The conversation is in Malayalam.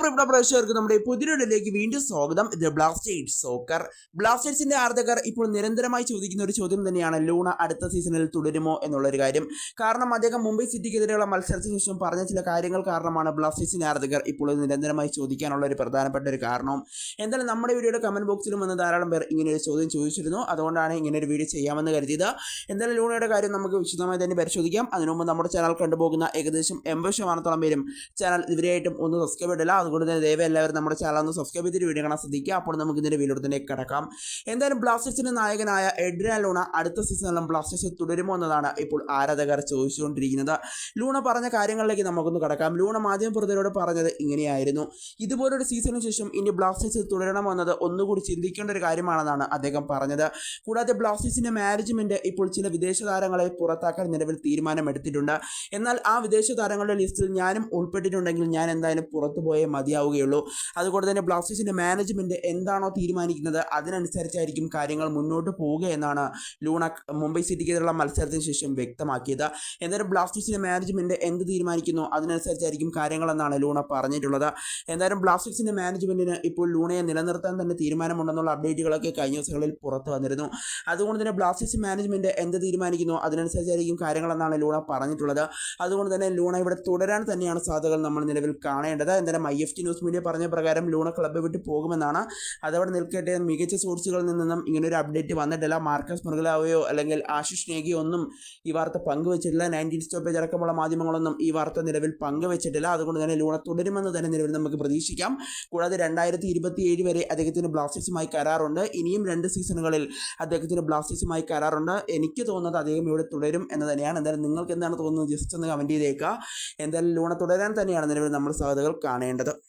പ്രിയപ്പെട്ട പ്രവേശകർക്ക് നമ്മുടെ പുതിയൊരിലേക്ക് വീണ്ടും സ്വാഗതം. ഇത് ബ്ലാസ്റ്റേഴ്സ് സോക്കർ ബ്ലാസ്റ്റേഴ്സിന്റെ ആരാധകർ ഇപ്പോൾ നിരന്തരമായി ചോദിക്കുന്ന ഒരു ചോദ്യം തന്നെയാണ് ലൂണ അടുത്ത സീസണിൽ തുടരുമോ എന്നുള്ളൊരു കാര്യം. കാരണം അദ്ദേഹം മുംബൈ സിറ്റിക്കെതിരെയുള്ള മത്സരത്തിന് ശേഷം പറഞ്ഞ ചില കാര്യങ്ങൾ കാരണമാണ് ബ്ലാസ്റ്റേഴ്സിന്റെ ആരാധകർ ഇപ്പോൾ നിരന്തരമായി ചോദിക്കാനുള്ള ഒരു പ്രധാനപ്പെട്ട ഒരു കാരണവും. എന്തായാലും നമ്മുടെ വീഡിയോയുടെ കമന്റ് ബോക്സിലും വന്ന് ധാരാളം പേർ ഇങ്ങനെ ഒരു ചോദ്യം ചോദിച്ചിരുന്നു. അതുകൊണ്ടാണ് ഇങ്ങനെ ഒരു വീഡിയോ ചെയ്യാമെന്ന് കരുതിയത്. എന്തായാലും ലൂണയുടെ കാര്യം നമുക്ക് വിശദമായി തന്നെ പരിശോധിക്കാം. അതിനു മുമ്പ് നമ്മുടെ ചാനൽ കണ്ടുപോകുന്ന ഏകദേശം എൺപത് ശതമാനത്തോളം പേരും ചാനൽ ഇവരെയായിട്ടും ഒന്ന് സബ്സ്ക്രൈബ് ഇടില്ല അതുകൊണ്ട് തന്നെ ദയവ് എല്ലാവരും നമ്മുടെ ചാനൽ ഒന്ന് സബ്സ്ക്രൈബ് ചെയ്തിട്ട് വീഡിയോ കാണാൻ ശ്രദ്ധിക്കുക. അപ്പോൾ നമുക്ക് ഇതിന്റെ വീഡിയോത്തിലേക്ക് കിടക്കാം. എന്തായാലും ബ്ലാസ്റ്റേഴ്സിന്റെ നായകനായ എഡ്രിയാൻ ലൂണ അടുത്ത സീസണിലും ബ്ലാസ്റ്റേഴ്സ് തുടരുമോ എന്നതാണ് ഇപ്പോൾ ആരാധകർ ചോദിച്ചുകൊണ്ടിരിക്കുന്നത്. ലൂണ പറഞ്ഞ കാര്യങ്ങളിലേക്ക് നമുക്കൊന്ന് കടക്കാം. ലൂണ മാധ്യമപ്രവർത്തകരോട് പറഞ്ഞത് ഇങ്ങനെയായിരുന്നു. ഇതുപോലൊരു സീസണിന് ശേഷം ഇനി ബ്ലാസ്റ്റേഴ്സ് തുടരണമെന്നത് ഒന്നുകൂടി ചിന്തിക്കേണ്ട ഒരു കാര്യമാണെന്നാണ് അദ്ദേഹം പറഞ്ഞത്. കൂടാതെ ബ്ലാസ്റ്റേഴ്സിന്റെ മാനേജ്മെന്റ് ഇപ്പോൾ ചില വിദേശ താരങ്ങളെ പുറത്താക്കാൻ നിലവിൽ തീരുമാനമെടുത്തിട്ടുണ്ട്. എന്നാൽ ആ വിദേശ താരങ്ങളുടെ ലിസ്റ്റിൽ ഞാനും ഉൾപ്പെട്ടിട്ടുണ്ടെങ്കിൽ ഞാൻ എന്തായാലും പുറത്തു പോയേ മതിയാവുകയുള്ളൂ. അതുകൊണ്ട് തന്നെ ബ്ലാസ്റ്റേഴ്സിന്റെ മാനേജ്മെന്റ് എന്താണോ തീരുമാനിക്കുന്നത് അതിനനുസരിച്ചായിരിക്കും കാര്യങ്ങൾ മുന്നോട്ട് പോവുക എന്നാണ് ലൂണ മുംബൈ സിറ്റിക്കെതിരെയുള്ള മത്സരത്തിന് ശേഷം വ്യക്തമാക്കിയത്. എന്തായാലും ബ്ലാസ്റ്റേഴ്സിന്റെ മാനേജ്മെന്റ് എന്ത് തീരുമാനിക്കുന്നു അതിനനുസരിച്ചായിരിക്കും കാര്യങ്ങളെന്നാണ് ലൂണ പറഞ്ഞിട്ടുള്ളത്. എന്തായാലും ബ്ലാസ്റ്റേഴ്സിന്റെ മാനേജ്മെന്റിന് ഇപ്പോൾ ലൂണയെ നിലനിർത്താൻ തന്നെ തീരുമാനമുണ്ടെന്നുള്ള അപ്ഡേറ്റുകളൊക്കെ കഴിഞ്ഞ ദിവസങ്ങളിൽ പുറത്തു വന്നിരുന്നു. അതുകൊണ്ട് തന്നെ ബ്ലാസ്റ്റേഴ്സ് മാനേജ്മെന്റ് എന്ത് തീരുമാനിക്കുന്നു അതിനനുസരിച്ചായിരിക്കും കാര്യങ്ങളെന്നാണ് ലൂണ പറഞ്ഞിട്ടുള്ളത്. അതുകൊണ്ട് തന്നെ ലൂണ ഇവിടെ തുടരാൻ തന്നെയാണ് സാധ്യതകൾ നമ്മൾ നിലവിൽ കാണേണ്ടത്. എന്തായാലും I F T news media പറഞ്ഞ പ്രകാരം ലൂണ ക്ലബ്ബ് വിട്ട് പോകുമെന്നാണ്. അതവിടെ നിൽക്കട്ടെ മികച്ച സോഴ്സുകളിൽ നിന്നും ഇങ്ങനൊരു അപ്ഡേറ്റ് വന്നിട്ടില്ല. മാർക്കസ് മുറുകലാവയോ അല്ലെങ്കിൽ ആശിഷ് നേഗിയോ ഒന്നും ഈ വാർത്ത പങ്കുവച്ചിട്ടില്ല. നയന്റീൻ സ്റ്റോപ്പേജ് അടക്കമുള്ള മാധ്യമങ്ങളൊന്നും ഈ വാർത്ത നിലവിൽ പങ്കുവച്ചിട്ടില്ല. അതുകൊണ്ട് തന്നെ ലൂണ തുടരുമെന്ന് തന്നെ നിലവിൽ നമുക്ക് പ്രതീക്ഷിക്കാം. കൂടാതെ രണ്ടായിരത്തി ഇരുപത്തി ഏഴ് വരെ അദ്ദേഹത്തിന് ബ്ലാസ്റ്റേഴ്സുമായി കരാറുണ്ട്. ഇനിയും രണ്ട് സീസണുകളിൽ അദ്ദേഹത്തിന് ബ്ലാസ്റ്റേഴ്സുമായി കരാറുണ്ട്. എനിക്ക് തോന്നുന്നത് അദ്ദേഹം ഇവിടെ തുടരും എന്ന് തന്നെയാണ്. എന്തായാലും നിങ്ങൾക്ക് എന്താണ് തോന്നുന്നത്? ജസ്റ്റ് ഒന്ന് കമന്റ് ചെയ്തേക്കുക. എന്തായാലും ലൂണ തുടരാൻ തന്നെയാണ് നിലവിൽ നമ്മൾ സാധ്യതകൾ കാണേണ്ടത്. 的。